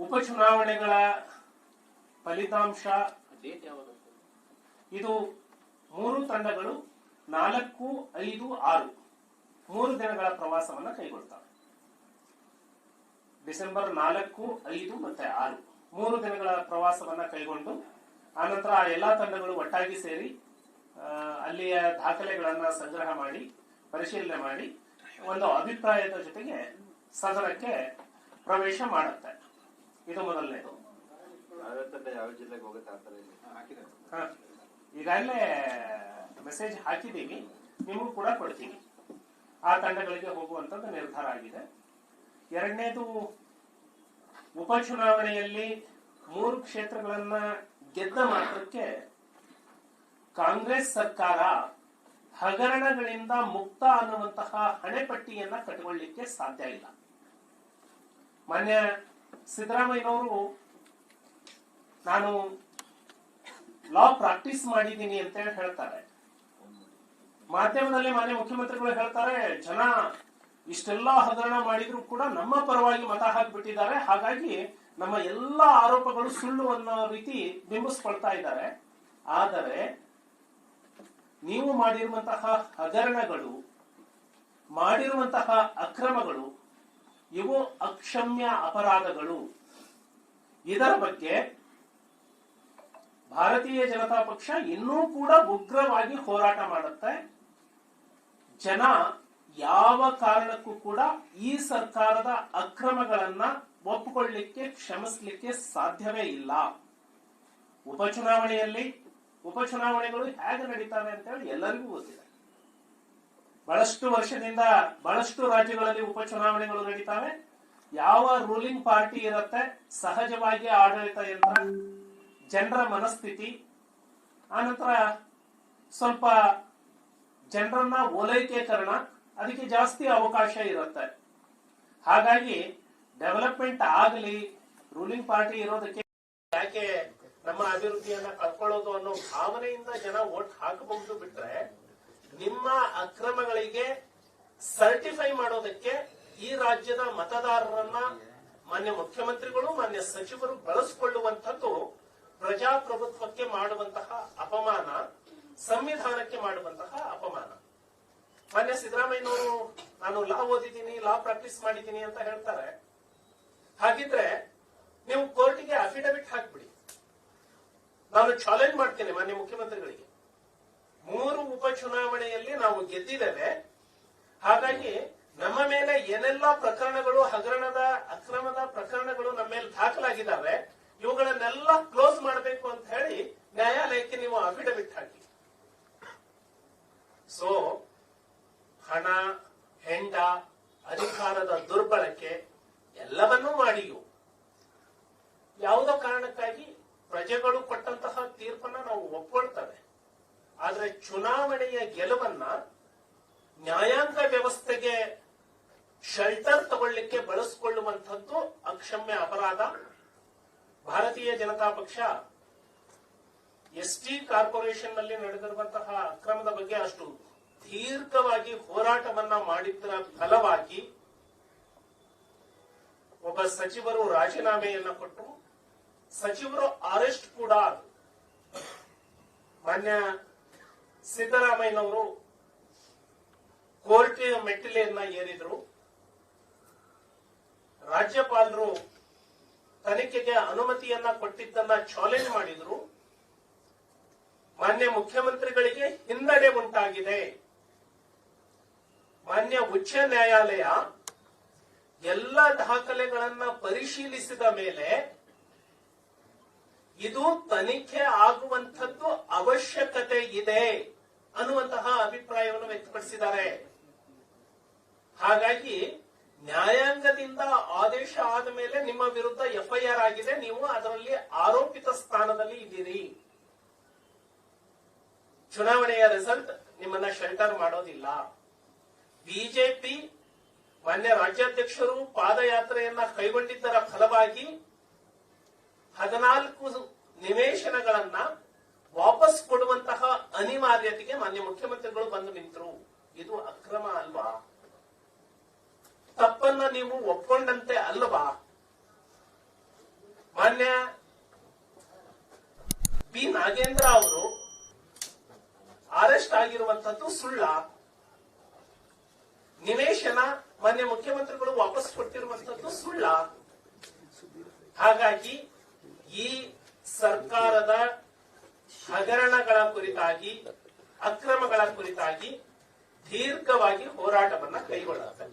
ಉಪಚುನಾವಣೆಗಳ ಫಲಿತಾಂಶ ಇದು ಮೂರು ತಂಡಗಳು ನಾಲ್ಕು, ಐದು, ಆರು. ಮೂರು ದಿನಗಳ ಪ್ರವಾಸವನ್ನು ಕೈಗೊಳ್ತವೆ. ಡಿಸೆಂಬರ್ ನಾಲ್ಕು, ಐದು ಮತ್ತೆ ಆರು. ಮೂರು ದಿನಗಳ ಪ್ರವಾಸವನ್ನು ಕೈಗೊಂಡು ಆನಂತರ ಆ ಎಲ್ಲಾ ತಂಡಗಳು ಒಟ್ಟಾಗಿ ಸೇರಿ ಅಲ್ಲಿಯ ದಾಖಲೆಗಳನ್ನ ಸಂಗ್ರಹ ಮಾಡಿ, ಪರಿಶೀಲನೆ ಮಾಡಿ, ಒಂದು ಅಭಿಪ್ರಾಯದ ಜೊತೆಗೆ ಸದನಕ್ಕೆ ಪ್ರವೇಶ ಮಾಡುತ್ತೆ. ಇದು ಮೊದಲನೇದು ಯಾವ ಜಿಲ್ಲೆಗೆ ಹೋಗುತ್ತೆ ಆ ಥರ ಇದೆ? ಹ. ಈಗಾಗಲೇ ಮೆಸೇಜ್ ಹಾಕಿದ್ದೀವಿ ನಿಮಗೂ ಕೂಡ ಕೊಡ್ತೀವಿ ಆ ತಂಡಗಳಿಗೆ ಹೋಗುವಂತದ್ದು ನಿರ್ಧಾರ ಆಗಿದೆ. ಎರಡನೇದು ಉಪಚುನಾವಣೆಯಲ್ಲಿ ಮೂರು ಕ್ಷೇತ್ರಗಳನ್ನ ಗೆದ್ದ ಮಾತ್ರಕ್ಕೆ ಕಾಂಗ್ರೆಸ್ ಸರ್ಕಾರ ಹಗರಣಗಳಿಂದ ಮುಕ್ತ ಅನ್ನುವಂತಹ ಹಣೆಪಟ್ಟಿಯನ್ನ ಕಟ್ಟಿಕೊಳ್ಳಿಕ್ಕೆ ಸಾಧ್ಯ ಇಲ್ಲ. ಮಾನ್ಯ ಸಿದ್ದರಾಮಯ್ಯನವರು, ನಾನು ಲಾ ಪ್ರಾಕ್ಟೀಸ್ ಮಾಡಿದ್ದೀನಿ ಅಂತ ಹೇಳಿ ಹೇಳ್ತಾರೆ. ಮಾಧ್ಯಮದಲ್ಲಿ ಮಾನ್ಯ ಮುಖ್ಯಮಂತ್ರಿಗಳು ಹೇಳ್ತಾರೆ, ಜನ ಇಷ್ಟೆಲ್ಲ ಹಗರಣ ಮಾಡಿದ್ರು ಕೂಡ ನಮ್ಮ ಪರವಾಗಿ ಮತ ಹಾಕಿಬಿಟ್ಟಿದ್ದಾರೆ. ಹಾಗಾಗಿ ನಮ್ಮ ಎಲ್ಲಾ ಆರೋಪಗಳು ಸುಳ್ಳು ಅನ್ನೋ ರೀತಿ ಬಿಂಬಿಸ್ಕೊಳ್ತಾ ಇದ್ದಾರೆ. ಆದರೆ ನೀವು ಮಾಡಿರುವಂತಹ ಹಗರಣಗಳು, ಮಾಡಿರುವಂತಹ ಅಕ್ರಮಗಳು ಇವು ಅಕ್ಷಮ್ಯ ಅಪರಾಧಗಳು. ಇದರ ಬಗ್ಗೆ ಭಾರತೀಯ ಜನತಾ ಪಕ್ಷ ಇನ್ನೂ ಕೂಡ ಉಗ್ರವಾಗಿ ಹೋರಾಟ ಮಾಡುತ್ತೆ. ಜನ ಯಾವ ಕಾರಣಕ್ಕೂ ಕೂಡ ಈ ಸರ್ಕಾರದ ಅಕ್ರಮಗಳನ್ನ ಒಪ್ಪಿಕೊಳ್ಳಿಕ್ಕೆ ಕ್ಷಮಿಸಲಿಕ್ಕೆ ಸಾಧ್ಯವೇ ಇಲ್ಲ. ಉಪಚುನಾವಣೆಯಲ್ಲಿ, ಉಪಚುನಾವಣೆಗಳು ಹೇಗೆ ನಡೀತವೆ ಅಂತ ಹೇಳಿ ಎಲ್ಲರಿಗೂ ಗೊತ್ತಿದೆ. ಬಹಳಷ್ಟು ವರ್ಷದಿಂದ ಬಹಳಷ್ಟು ರಾಜ್ಯಗಳಲ್ಲಿ ಉಪಚುನಾವಣೆಗಳು ನಡೀತಾವೆ. ಯಾವ ರೂಲಿಂಗ್ ಪಾರ್ಟಿ ಇರುತ್ತೆ, ಸಹಜವಾಗಿ ಆಡಳಿತ ಯಂತ್ರ, ಜನರ ಮನಸ್ಥಿತಿ, ಆನಂತರ ಸ್ವಲ್ಪ ಜನರನ್ನ ಓಲೈಕೀಕರಣ, ಅದಕ್ಕೆ ಜಾಸ್ತಿ ಅವಕಾಶ ಇರುತ್ತೆ. ಹಾಗಾಗಿ ಡೆವಲಪ್ಮೆಂಟ್ ಆಗಲಿ ರೂಲಿಂಗ್ ಪಾರ್ಟಿ ಇರೋದಕ್ಕೆ ಯಾಕೆ ನಮ್ಮ ಅಭಿವೃದ್ಧಿಯನ್ನ ಕಳ್ಕೊಳ್ಳೋದು ಅನ್ನೋ ಭಾವನೆಯಿಂದ ಜನ ಓಟ್ ಹಾಕಬಹುದು ಬಿಟ್ರೆ ಅಕ್ರಮಗಳಿಗೆ ಸರ್ಟಿಫೈ ಮಾಡೋದಕ್ಕೆ ಈ ರಾಜ್ಯದ ಮತದಾರರನ್ನ ಮಾನ್ಯ ಮುಖ್ಯಮಂತ್ರಿಗಳು, ಮಾನ್ಯ ಸಚಿವರು ಬಳಸಿಕೊಳ್ಳುವಂಥದ್ದು ಪ್ರಜಾಪ್ರಭುತ್ವಕ್ಕೆ ಮಾಡುವಂತಹ ಅಪಮಾನ, ಸಂವಿಧಾನಕ್ಕೆ ಮಾಡುವಂತಹ ಅಪಮಾನ. ಮಾನ್ಯ ಸಿದ್ದರಾಮಯ್ಯನವರು, ನಾನು ಲಾ ಓದಿದ್ದೀನಿ, ಲಾ ಪ್ರಾಕ್ಟೀಸ್ ಮಾಡಿದ್ದೀನಿ ಅಂತ ಹೇಳ್ತಾರೆ. ಹಾಗಿದ್ರೆ ನೀವು ಕೋರ್ಟಿಗೆ ಅಫಿಡವಿಟ್ ಹಾಕ್ಬಿಡಿ. ನಾನು ಚಾಲೆಂಜ್ ಮಾಡ್ತೇನೆ ಮಾನ್ಯ ಮುಖ್ಯಮಂತ್ರಿಗಳಿಗೆ. ಮೂರು ಉಪಚುನಾವಣೆಯಲ್ಲಿ ನಾವು ಗೆದ್ದಿದ್ದೇವೆ. ಹಾಗಾಗಿ ನಮ್ಮ ಮೇಲೆ ಏನೆಲ್ಲ ಪ್ರಕರಣಗಳು, ಹಗರಣದ, ಅಕ್ರಮದ ಪ್ರಕರಣಗಳು ನಮ್ಮ ಮೇಲೆ ದಾಖಲಾಗಿದ್ದಾವೆ, ಇವುಗಳನ್ನೆಲ್ಲ ಕ್ಲೋಸ್ ಮಾಡಬೇಕು ಅಂತ ಹೇಳಿ ನ್ಯಾಯಾಲಯಕ್ಕೆ ನೀವು ಅಫಿಡವಿಟ್ ಹಾಕಿ. ಸೊ ಗೆಲುವನ್ನ ನ್ಯಾಯಾಂಗ ವ್ಯವಸ್ಥೆಗೆ ಶೆಲ್ಟರ್ ತಗೊಳ್ಳಿಕ್ಕೆ ಬಳಸಿಕೊಳ್ಳುವಂಥದ್ದು ಅಕ್ಷಮ್ಯ ಅಪರಾಧ. ಭಾರತೀಯ ಜನತಾ ಪಕ್ಷ ಎಸ್ ಟಿ ಕಾರ್ಪೊರೇಷನ್ನಲ್ಲಿ ನಡೆದಿರುವಂತಹ ಅಕ್ರಮದ ಬಗ್ಗೆ ಅಷ್ಟು ದೀರ್ಘವಾಗಿ ಹೋರಾಟವನ್ನ ಮಾಡಿದ್ದರ ಫಲವಾಗಿ ಒಬ್ಬ ಸಚಿವರು ರಾಜೀನಾಮೆಯನ್ನ ಕೊಟ್ಟು ಸಚಿವರು ಅರೆಸ್ಟ್ ಕೂಡ ಮಾನ್ಯ ಸಿದ್ದರಾಮಯ್ಯನವರು ಕೋರ್ಟ್ ಮೆಟ್ಟಿಲೆಯನ್ನ ಏರಿದ್ರು. ರಾಜ್ಯಪಾಲರು ತನಿಖೆಗೆ ಅನುಮತಿಯನ್ನ ಕೊಟ್ಟಿದ್ದನ್ನ ಚಾಲೆಂಜ್ ಮಾಡಿದ್ರು. ಮಾನ್ಯ ಮುಖ್ಯಮಂತ್ರಿಗಳಿಗೆ ಹಿನ್ನಡೆ ಉಂಟಾಗಿದೆ. ಮಾನ್ಯ ಉಚ್ಚ ನ್ಯಾಯಾಲಯ ಎಲ್ಲ ದಾಖಲೆಗಳನ್ನ ಪರಿಶೀಲಿಸಿದ ಮೇಲೆ ಇದು ತನಿಖೆ ಆಗುವಂಥದ್ದು ಅವಶ್ಯಕತೆ ಇದೆ ಅನ್ನುವಂತಹ ಅಭಿಪ್ರಾಯವನ್ನು ವ್ಯಕ್ತಪಡಿಸಿದ್ದಾರೆ. ಹಾಗಾಗಿ ನ್ಯಾಯಾಂಗದಿಂದ ಆದೇಶ ಆದ ಮೇಲೆ ನಿಮ್ಮ ವಿರುದ್ಧ ಎಫ್ಐಆರ್ ಆಗಿದೆ, ನೀವು ಅದರಲ್ಲಿ ಆರೋಪಿತ ಸ್ಥಾನದಲ್ಲಿ ಇದ್ದೀರಿ. ಚುನಾವಣೆಯ ರಿಸಲ್ಟ್ ನಿಮ್ಮನ್ನ ಶೆಲ್ಟರ್ ಮಾಡೋದಿಲ್ಲ. ಬಿಜೆಪಿ, ಮಾನ್ಯ ರಾಜ್ಯಾಧ್ಯಕ್ಷರು ಪಾದಯಾತ್ರೆಯನ್ನ ಕೈಗೊಂಡಿದ್ದರ ಫಲವಾಗಿ ಹದಿನಾಲ್ಕು ನಿವೇಶನಗಳನ್ನ ವಾಪಸ್ ಕೊಡುವಂತಹ ಅನಿವಾರ್ಯತೆಗೆ ಮಾನ್ಯ ಮುಖ್ಯಮಂತ್ರಿಗಳು ಬಂದು ನಿಂತರು. ಇದು ಅಕ್ರಮ ಅಲ್ವಾ? ತಪ್ಪನ್ನ ನೀವು ಒಪ್ಕೊಂಡಂತೆ ಅಲ್ವಾ? ಮಾನ್ಯ ಬಿ ನಾಗೇಂದ್ರ ಅವರು ಅರೆಸ್ಟ್ ಆಗಿರುವಂತದ್ದು ಸುಳ್ಳ. ನಿವೇಶನ ಮಾನ್ಯ ಮುಖ್ಯಮಂತ್ರಿಗಳು ವಾಪಸ್ ಕೊಟ್ಟಿರುವಂತದ್ದು ಸುಳ್ಳ. ಹಾಗಾಗಿ ಈ ಸರ್ಕಾರದ ಹಗರಣಗಳ ಕುರಿತಾಗಿ ಅಕ್ರಮಗಳ ಕುರಿತಾಗಿ ದೀರ್ಘವಾಗಿ ಹೋರಾಟವನ್ನ ಕೈಗೊಳ್ಳುತ್ತೆ